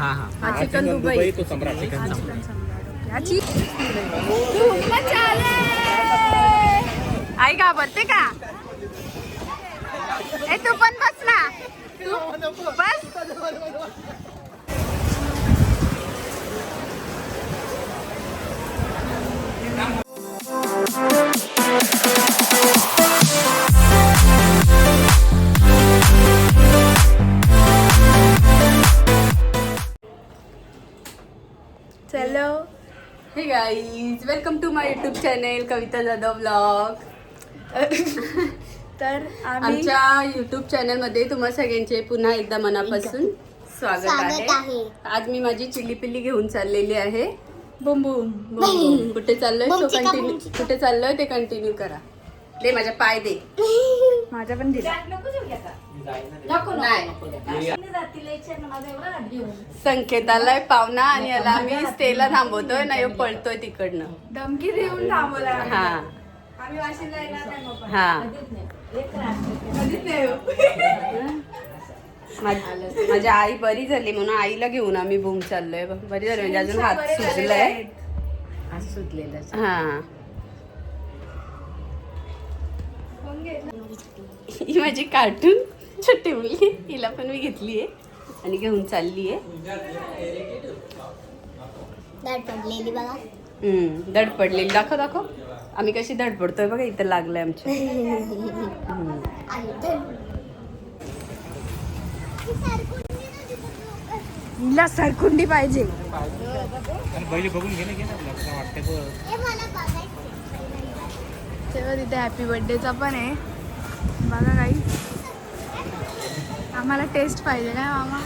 हा हा. हा चिकन दुबई. तो सम्राट चिकन आई घाबरते का? ए तू पण बस ना. बस. चलो hey guys welcome to my YouTube channel Kavita Jadhav blog तर आमच्या युट्यूब चॅनलमध्ये तुम्हा सगळ्यांचे पुन्हा एकदा मनापासून स्वागत स्वागत आहे. आहे. आज मी माझी चिल्ली पिल्ली घेऊन चाललेली आहे. बुम बुम. बुम बुम. कुठे चाललोय? तो कंटिन्यू. कुठे चाललोय ते कंटिन्यू करा. दे माझ्या पाय दे. माझ्या पण दिला. नाही. संकेताला पाहुणा आणि याला आम्ही स्टेला थांबवतोय ना ह्यो पळतोय तिकडनं. धमकी देऊन थांबवला हा. आम्ही येणार पण. हा. कधीच नाही. हो. माझ- माझी आई बरी झाली म्हणून आईला घेऊन आम्ही बूम चाललोय. बरी झाली म्हणजे अजून हात सुजलाय. आहेत. आज सुटलेलं हा? ही माझी कार्टून छोटी मुलगी. हिला पण मी घेतलीये. आणि घेऊन बघा. हम्म धड पडलेली. दाखव दाखव. आम्ही कशी धड पडतोय बघा इथं लागलंय आमच्या. हिला सरकुंडी पाहिजे. हे मला तिथे हॅपी बर्थडेचा पण आहे. बघा काही आम्हाला टेस्ट पाहिजे काय मामा.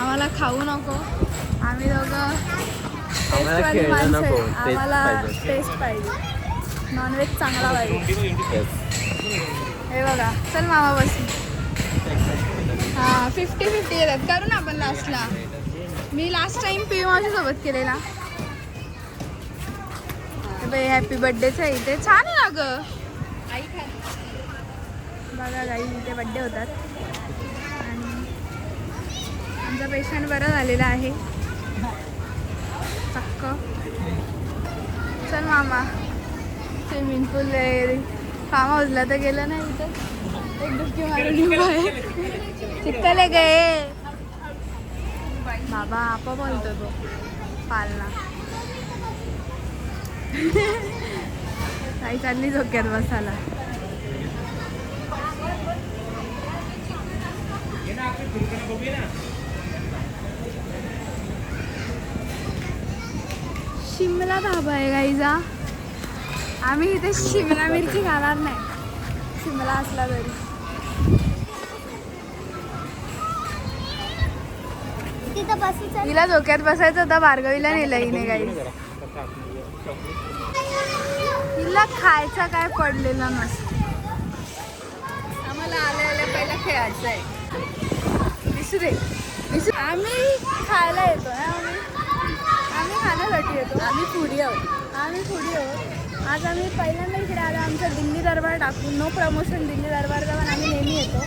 आम्हाला खाऊ नको. आम्ही दोघं टेस्टवाली माणसं नको, आहे. taste आम्हाला. टेस्ट पाहिजे. नॉनव्हेज चांगला पाहिजे. हे बघा. चल मामा बस. हा फिफ्टी फिफ्टी येतात. करू ना आपण लास्टला मी लास्ट टाइम पी माझ्या सोबत केलेला हॅपी बर्थडेच आहे इथे. छान आहे ना ग बघा गाई इथे बड्डे होतात. आमचा पेशंट बरा झालेला आहे. चक्क चल मामा. स्विमिंग पूल फार्म हाऊसला तर गेलं नाही इथं. एक डुबकी मारून येऊ गे. बाबा आपा बोलतो तो. पालना. काही चालली झोक्यात बसायला. शिमला धाबा आहे गाईचा आम्ही इथे शिमला मिरची खाणार नाही. शिमला असला तरी. हिला धोक्यात बसायचं होतं भार्गवीला नेलं हिने गाई हिला खायचा काय पडलेला नसतो. आम्हाला आल्या आल्या पहिला खेळायचं आहे आम्ही खायला येतो ना. खाण्यासाठी येतो? आम्ही पुढे आहोत. आम्ही पुढे आहोत. आज आम्ही पहिल्यांदा इकडे आलो. आमचा दिल्ली दरबार टाकून नो प्रमोशन दिल्ली दरबार जाऊन आम्ही नेहमी येतो.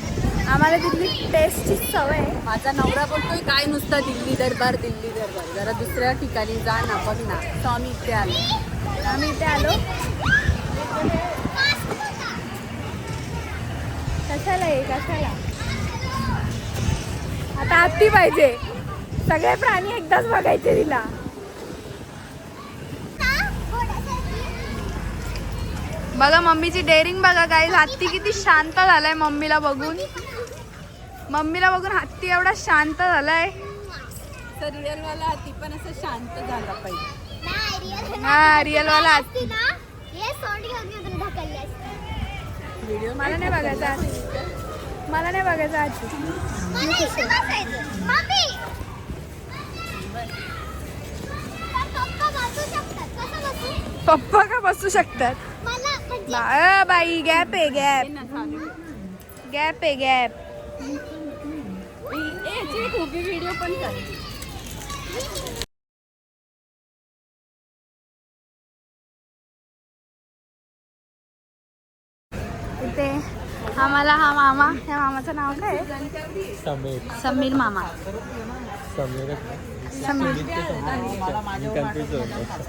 आम्हाला तिथली टेस्टची सवय आहे. माझा नवरा बोलतोय काय नुसता दिल्ली दरबार दिल्ली दरबार? जरा दुसऱ्या ठिकाणी जा ना बघ ना. तो आम्ही इथे आलो. आम्ही इथे आलो. कशाला आहे? कशाला? आता हत्ती पाहिजे. सगळे प्राणी एकदाच बघायचे तिला. बघा मम्मीची डेअरिंग बघा काय हत्ती किती शांत झालाय मम्मीला बघून. मम्मीला बघून हत्ती एवढा शांत झालाय. तर रिअलवाला ती पण असं शांत झाला पाहिजे. हा रिअल वाला हत्ती. मला नाही बघायचा हत्ती. मला नाही बघायचा हत्ती. मला इथे बसायचं. मम्मी! पप्पा बसू शकतात कसं बसू पप्पा का बसू शकतात? अ, बाई गॅप आहे गॅप. गॅप आहे गॅप. व्हिडिओ पण कर. इथे आम्हाला हा मामा ह्या मामाचं नाव काय? आहे? समीर समीर. मामा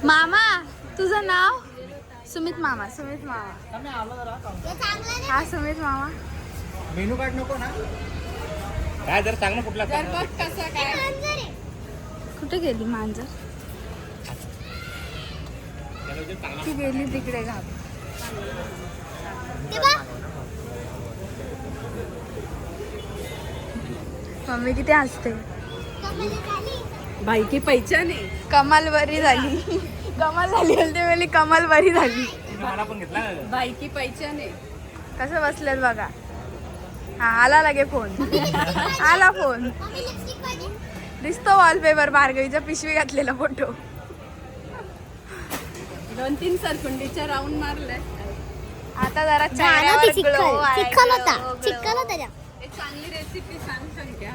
मामा तुझं नाव? सुमित मामा सुमित मामा. हे हा सुमित मामा. मेनू कार्ड नको ना? काय जर सांग ना कुठला बघ कसं काय. कुठे गेली मांजर? ती गेली तिकडे घाब. मम्मी किती हसते. कमली झाली. बायकी पैचाने कमाल बरी झाली. कमाल झाली वेळी कमाल बरी झाली. बायकी पैचाने कसं बसलेत बघा. हा आला लगे फोन. आला फोन. मम्मी लिपस्टिक पाहिजे दिसतो वॉलपेपर भार्गवीचा पिशवी घातलेला फोटो दोन तीन सरकुंडीच्या राऊंड मारलाय आता जरा होता होता चांगली रेसिपी सांग संख्या.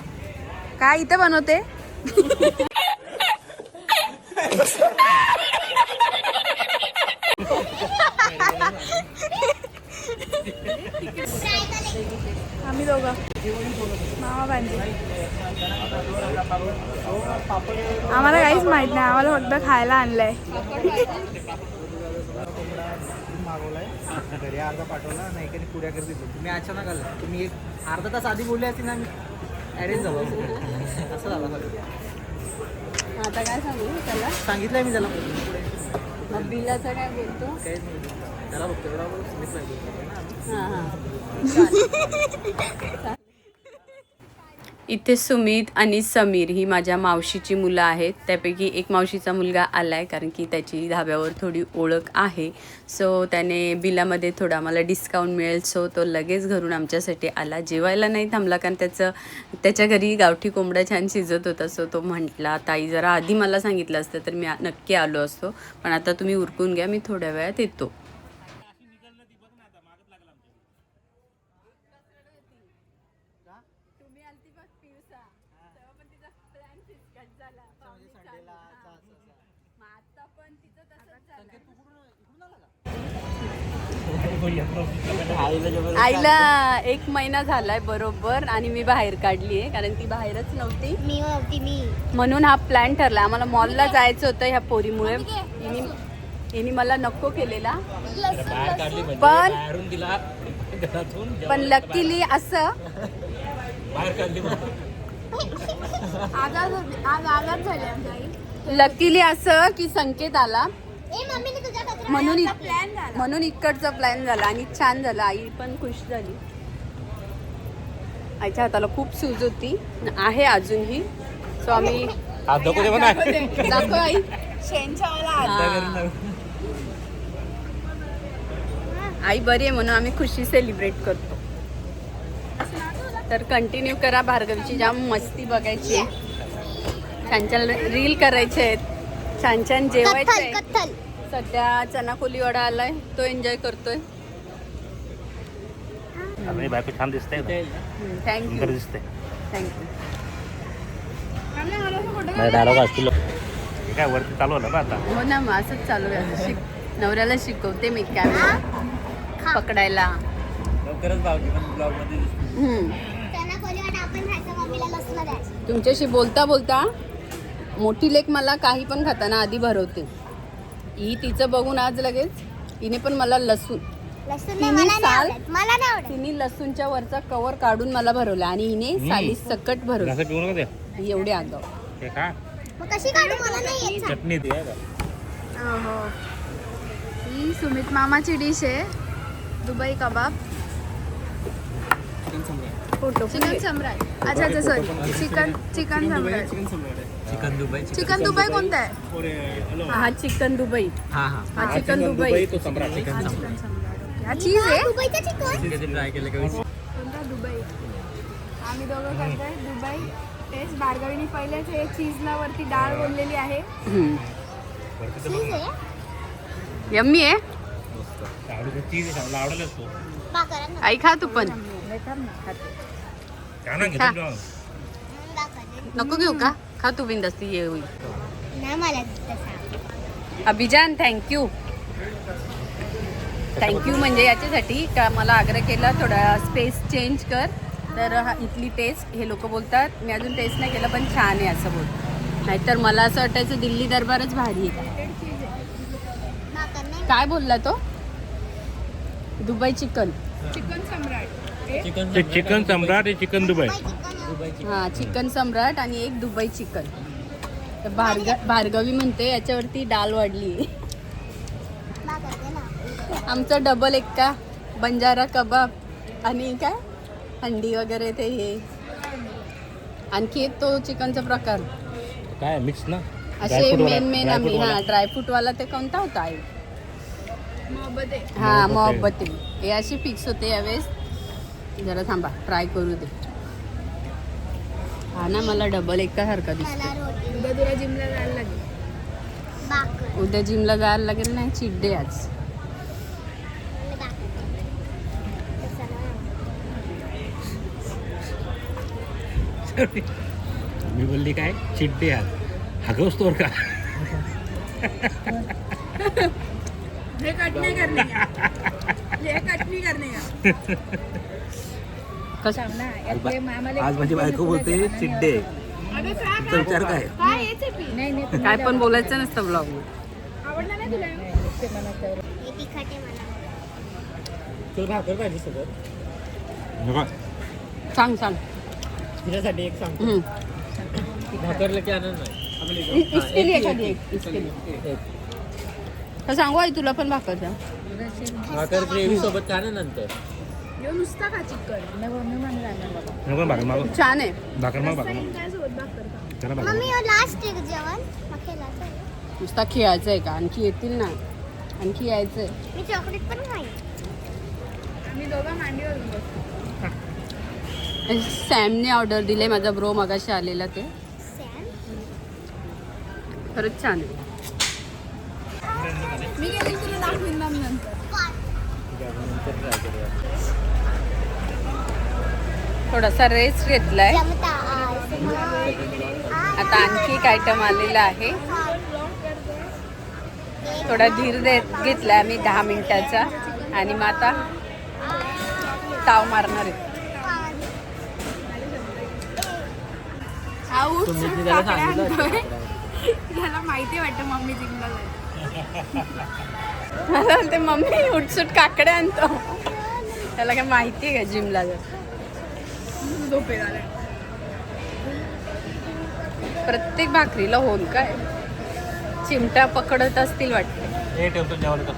काय इथे बनवते? आम्ही दोघं. मामा भांजी आम्हाला काहीच माहीत नाही आम्हाला फक्त खायला आणलंय. मागवलाय घरी अर्धा पाठवला नाही कधी पुऱ्या करते तुम्ही अचानक आला तुम्ही एक अर्धा तास आधी बोलले असते ना मी अरेंज झालो असं. झालं. आता काय सांगू त्याला? सांगितलंय मी त्याला. मग बिलाचं काय बोलतो. काहीच नाही त्याला बघतो एवढा बोल सांगितलं इथे सुमित आणि समीर ही माझ्या मावशीची मुलं आहेत. त्यापैकी एक मावशीचा मुलगा आला आहे कारण की त्याची धाब्यावर थोडी ओळख आहे. सो त्याने बिलामध्ये थोडा आम्हाला डिस्काउंट मिळेल. सो तो लगेच घरून आमच्यासाठी आला. जेवायला नाही थांबला कारण त्याचं त्याच्या घरी गावठी कोंबडा छान शिजत होता. सो तो म्हटला ताई जरा आधी मला सांगितलं असतं तर मी नक्की आलो असतो. पण आता तुम्ही उरकून घ्या. मी थोड्या वेळात येतो. आईला एक महिना झालाय बरोबर आणि मी बाहेर काढली आहे कारण ती बाहेरच नव्हती. मी होती मी. म्हणून हा प्लॅन ठरला आम्हाला मॉलला जायचं होतं ह्या पोरीमुळे. हिने मला नको केलेला. बाहेर काढली म्हणजे पण बाहेरून दिला. घरातून पण लकीली असं लकीली असं की संकेत आला. म्हणून इत- प्लॅन झाला. म्हणून इकडचा प्लॅन झाला आणि छान झाला. आई पण खुश झाली. आईच्या हाताला खूप सूज होती. आहे अजूनही. सो आम्ही दाखवू आई. बरी आहे म्हणून आम्ही खुशी सेलिब्रेट करतो. तर कंटिन्यू करा भार्गवीची. जाम मस्ती बघायची आहे. छान छान रील करायचे आहेत. छान छान जेवायचं कत्थल सध्या चना कोली वडा आलाय तो एन्जॉय करतोय. बायको छान दिसते थँक्यू सुंदर दिसते थँक्यू डायलॉग असतील. हे काय वरती चालू का आता? हो ना मग असंच चालू आहे. शिक नवऱ्याला शिकवते मी कॅमेरा पकडायला. लवकरच भावकी पण ब्लॉगमध्ये हम्म. त्यांना कोणी वाटत आपण खायचं मम्मीला लसूण द्यायचं तुमच्याशी बोलता बोलता मोठी लेक मला काही पण खाताना आधी भरवते. ही तिचं बघून आज लगेच हिने पण मला लसूण साल? आवडत तिने लसूणच्या वरचा कवर काढून मला भरवला आणि हिने साली सकट भरवलं. एवढे आगाव. हे. चटणी सुमित मामाची डिश आहे. Dubai kebab. Chicken Samrat. Photo chicken Samrat. अच्छा अच्छा sorry chicken chicken Samrat. Chicken Dubai? Chicken Dubai कोणता आहे? हा चिकन दुबई. हा हा. हा चिकन दुबई. तो सम्राट हा चिकन सम्राट. हा चीज आहे? दुबईचं चिकन कधी ट्राय केलं का कोणता दुबई? आम्ही दोघं करतोय दुबई. टेस्ट भार्गवीने पहिलेच हे चीजला वरती डाळ बोललेली आहे. चीज आहे? यम्मी आहे? चीज तो. आई खा तू पण. नको घेऊ का? खा तू बिंदस्ती ये होईल. नाही मला तसा अभिजान थँक्यू थँक्यू म्हणजे याच्यासाठी का मला आग्रह केला थोडा स्पेस चेंज कर. तर हा इथली टेस्ट हे लोक बोलतात. मी अजून टेस्ट नाही केलं पण छान आहे असं बोलतात. नाहीतर मला असं वाटायचं दिल्ली दरबारच भारी आहे काय बोलला तो? Dubai chicken. चिकन सम्राट. ते चिकन सम्राट हे चिकन दुबई. हां चिकन सम्राट आणि एक दुबई चिकन. तर भार्ग भार्गवी म्हणते याच्यावरती डाल वाढली. आमचं डबल एक्का बंजारा कबाब आणि काय? हंडी वगैरे ते हे. आणखी एक तो चिकनचा प्रकार. काय मिक्स ना? असे मेन मेन आम्ही. हा ड्रायफ्रूटवाला ते कोणता होता आहे हा मोहब्बते. मोहब्बते. हे अशी फिक्स होते यावेळेस. जरा थांबा ट्राय करू दे. हा ना मला डबल एक्का सारखा मला दिसतो उद्या तुला जिमला जायला लागेल. उद्या जिमला जायला लागेल नाही चिट डे आज. मी बोलली काय? चिड्डे आज. हागवस तोर का? हे कट नाही करणे का हे कट नाही करणे का कसं आज माझी बायको बोलते चिड्डे. तुमचा विचार काय? काय हेच आहे पी नाही नाही काय पण बोलायचं नसतं ब्लॉग हे सांग सांग. तिच्यासाठी एक सांग हम्म. भाकरला की आनंद नाही. इ- इसके लिए एखादी एक, इसके लिए. तर सांगू आई तुला पण भाकरचा भाकर ग्रेव्ही सोबत का नंतर यो नुसता नको ना भाकर मागो छान आहे. भाकर माग भाकर माग. काय सोबत भाकर का? चला भाकर मम्मी लास्ट एक जेवण. मग केलं तर. नुसता खेळायचं आहे का? आणखी येतील ना. आणखी यायचंय. मी चॉकलेट पण खाईन. आम्ही दोघं मांडीवर बसतो सॅमने ऑर्डर दिले माझा ब्रो मगाशी आलेला ते. सॅम? खरंच छान आहे. मी गेली तुला दाखवीन ना नंतर. थोडासा रेस्ट घेतलाय. आता आणखी एक आयटम आलेला आहे. थोडा धीर दे घेतलाय आम्ही दहा मिनिटाचा. आणि मग आता ताव मारणार आहे. त्याला माहिती वाटतं मम्मी जाईल मला म्हणते मम्मी उठसूट काकडे आणतो. त्याला काय माहिती आहे का जिमला जर झोपे झाले प्रत्येक भाकरीला होल काय? चिमटा पकडत असतील वाटते. हे ठेवतो जेवण कर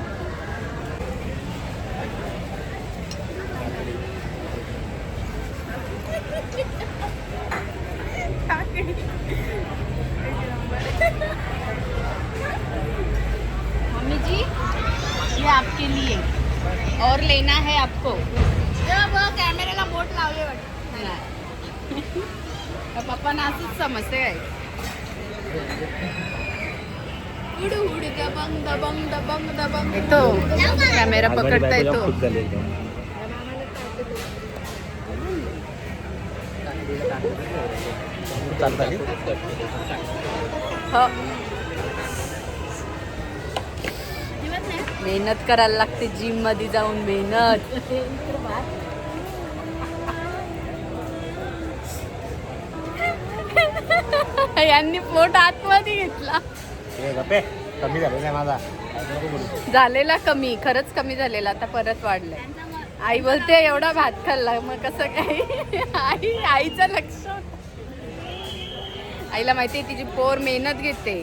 मम्मी जी ये आपके लिए. और लेना है आपको. कॅमेऱ्याला बोट लावले वाटतं. पप्पा नाचच समजते काय? उडू उडू दबंग दबंग दबंग दबंग. येतो. कॅमेरा पकडता येतो. हो. मेहनत करायला लागते जिममध्ये जाऊन मेहनत. यांनी पोट आतमध्ये घेतला. कमी माझा. झालेला कमी खरंच कमी झालेला आता परत वाढलाय. आई बोलते एवढा भात खाल्ला मग कसं काय? आई आईचं लक्ष. आईला माहिती तिची पोर मेहनत घेते.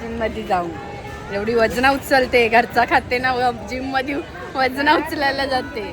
जिममध्ये जाऊन. एवढी वजना उचलते घरचा खाते ना जिममध्ये वजना उचलायला जाते.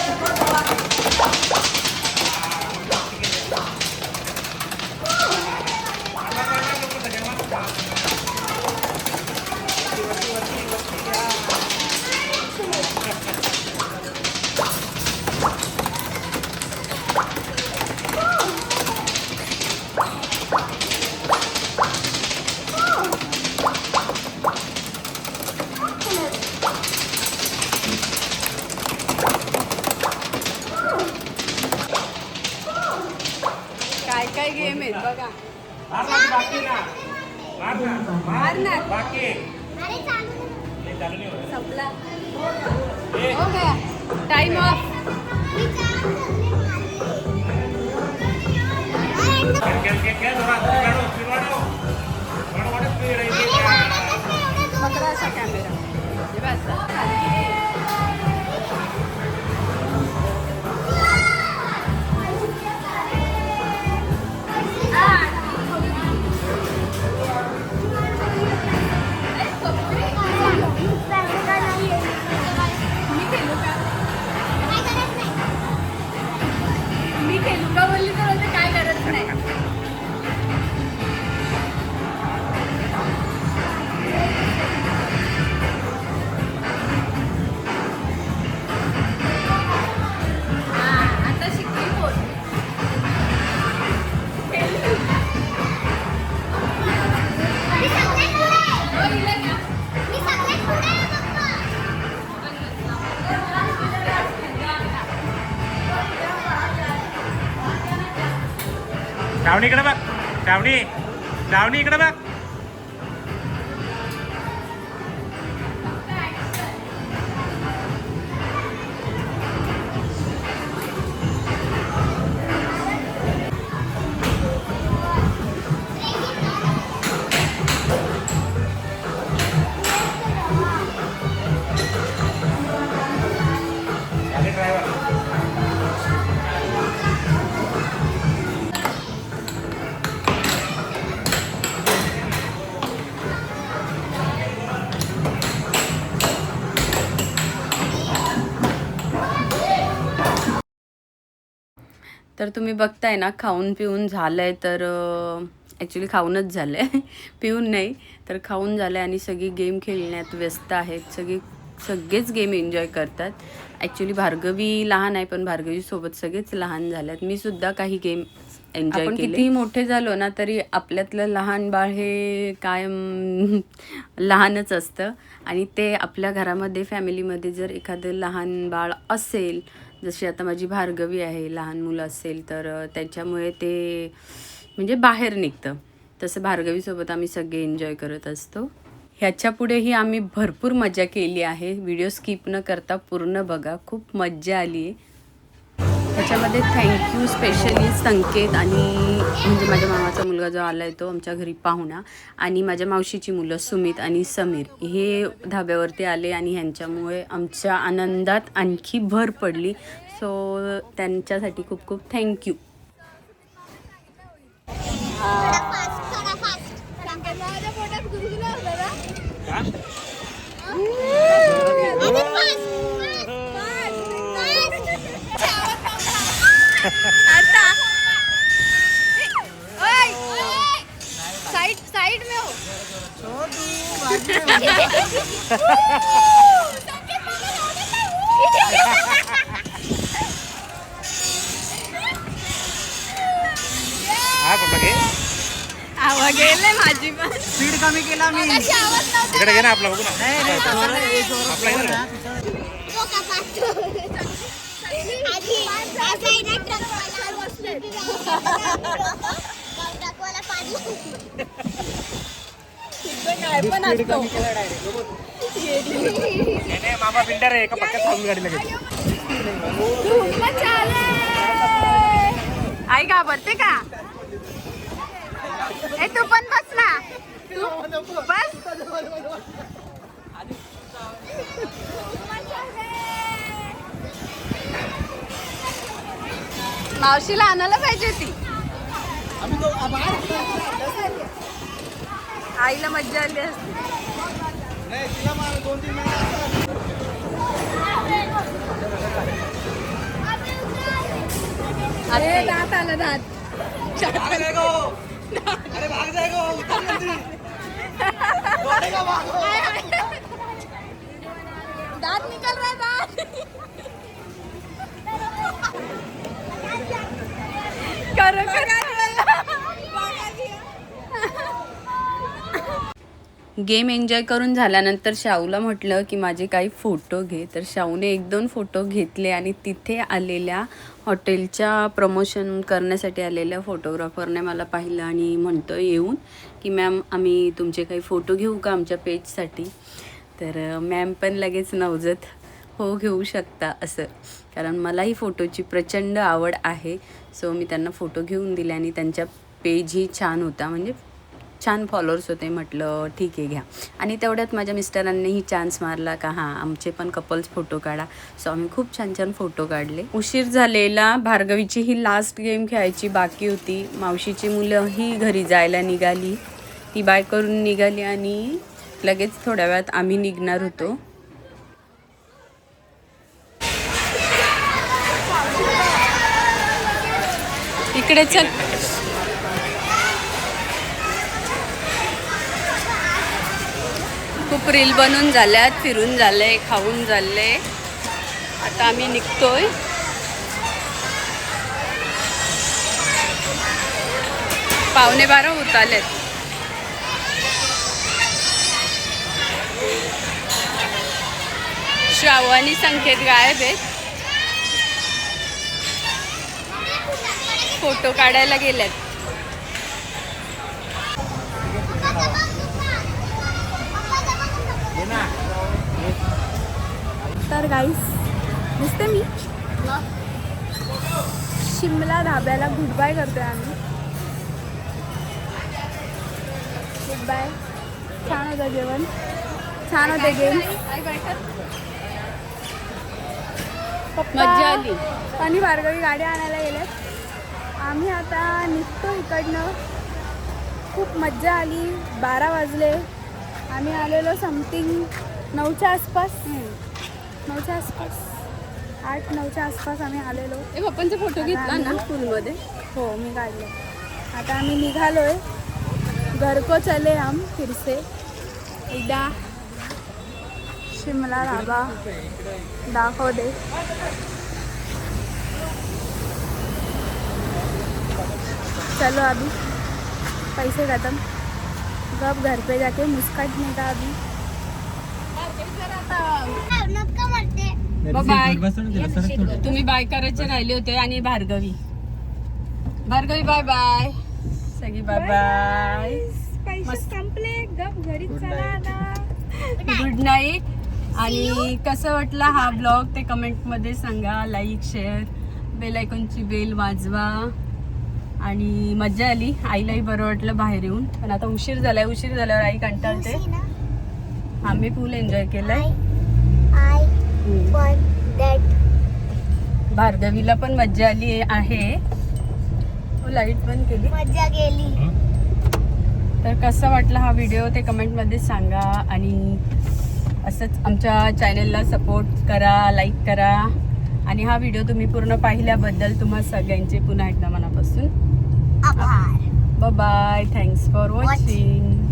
श्रावणी इकडे बघ श्रावणी श्रावणी इकडे बघ तर तुम्ही बघताय ना खाऊन पिऊन झालंय तर ॲक्च्युली खाऊनच झालं आहे पिऊन नाही तर खाऊन झालं आहे आणि सगळी गेम खेळण्यात व्यस्त आहेत. सगळी सगळेच गेम एन्जॉय करतात. ॲक्च्युली भार्गवी लहान आहे पण भार्गवीसोबत सगळेच लहान झाल्यात मी सुद्धा काही गेम एन्जॉय आपण कितीही मोठे झालो ना तरी आपल्यातलं लहान बाळ हे कायम लहानच असतं. आणि ते आपल्या घरामध्ये फॅमिलीमध्ये जर एखादं लहान बाळ असेल जशी आता माझी भार्गवी आहे लहान मुलं असेल तर त्याच्यामुळे ते म्हणजे बाहेर निघतं. तसं भार्गवीसोबत आम्ही सगळे एन्जॉय करत असतो. ह्याच्या पुढेही आम्ही भरपूर मजा केली आहे. व्हिडिओ स्किप न करता पूर्ण बघा. खूप मज्जा आली आहे त्याच्यामध्ये थँक्यू स्पेशली संकेत आणि म्हणजे माझ्या मामाचा मुलगा जो आला आहे तो आमच्या घरी पाहुणा आणि माझ्या मावशीची मुलं सुमित आणि समीर. हे धाब्यावरती आले आणि ह्यांच्यामुळे आमच्या आनंदात आणखी भर पडली. सो त्यांच्यासाठी खूप खूप थँक्यू साइड साइड में हो हा कुठला घे आवा गेले माझी पण स्पीड कमी केला मी इकडे घे ना आपला बघू ना नाही नाही जोरात- हे जोरात आपला घे ना. आधी ना मामा फिल्टर आहे एका पक्क्यात थांबून गाडी घेतो आई घाबरते का? ए तू पण बस ना. तू बस. मावशीला आणायला पाहिजे होती. आईला मज्जा आली असती. अरे दात आलं दात. अरे भाग. दात निकल रहा है दात. गेम एन्जॉय करून झाल्यानंतर शाहूला म्हटलं की माझे काही फोटो घे. तर शाहूने एक दोन फोटो घेतले आणि तिथे आलेल्या हॉटेलच्या प्रमोशन करण्यासाठी आलेल्या फोटोग्राफरने मला पाहिलं आणि म्हणतो येऊन की मॅम आम्ही तुमचे काही फोटो घेऊ का आमच्या पेजसाठी तर मॅम पण लगेच नवजत हो घेऊ शकता असं. कारण मलाही फोटोची प्रचंड आवड आहे. सो मी त्यांना फोटो घेऊन दिले आणि त्यांच्या पेजही छान होता. म्हणजे छान फॉलोअर्स होते. म्हटलं ठीक आहे घ्या. आणि तेवढ्यात माझ्या मिस्टरांनीही चान्स मारला का हां आमचे पण कपल्स फोटो काढा. सो आम्ही खूप छान छान फोटो काढले. उशीर झालेला. भार्गवीची ही लास्ट गेम खेळायची बाकी होती. मावशीची मुलं ही घरी जायला निघाली. ती बाय करून निघाली आणि लगेच थोड्या वेळात आम्ही निघणार होतो. इकडे चल. खूप रील बनून झाल्यात फिरून झाले खाऊन झाले. आता आम्ही निघतोय. पावणे बारा होत आलेत श्रावणी आणि संकेत गायब आहेत. फोटो काढायला गेल्यात. तर गाईस दिसते मी. शिमला धाब्याला गुड बाय करतोय आम्ही. गुड बाय छान होतं जेवण. छान होते गेम मज्जा आली. आणि भार्गवी गाडी आणायला गेले आम्ही आता निघतो इकडनं. खूप मज्जा आली बारा वाजले. आम्ही आलेलो समथिंग नऊच्या आसपास. नऊच्या आसपास. आठ नऊच्या आसपास आम्ही आलेलो. पप्पांचा फोटो घेतला ना? स्कूलमध्ये हो मी काढले. आता आम्ही निघालोय. घर को चले हम फिर से एकदा. शिमला धाबा दाखव दे. चलो अभी. पैसे खत्म. कब घर पे जाके मुस्काटने का अभी. नको म्हणते बाय तुम्ही बाय करायचे राहिले होते आणि भार्गवी. भार्गवी बाय बाय सगळी बाय बाय पैसे संपले. गप घरी गुड नाईट आणि कसं वाटलं हा ब्लॉग ते कमेंटमध्ये सांगा. लाईक शेअर बेल आयकॉनची बेल वाजवा. आणि मज्जा आली. आईलाही बरं वाटलं बाहेर येऊन. पण आता उशीर झालाय उशीर झाल्यावर आई कंटाळते. आम्ही फुल एन्जॉय केलंय. भार्गवीला पण मज्जा आली आहे. लाइट पण केली. मजा गेली. तर कसं वाटलं हा व्हिडिओ ते कमेंटमध्ये सांगा. आणि असंच आमच्या चॅनलला सपोर्ट करा लाईक करा. आणि हा व्हिडिओ तुम्ही पूर्ण पाहिल्याबद्दल तुम्हा सगळ्यांचे पुन्हा एकदा मनापासून Bye bye. Thanks for watching. watching.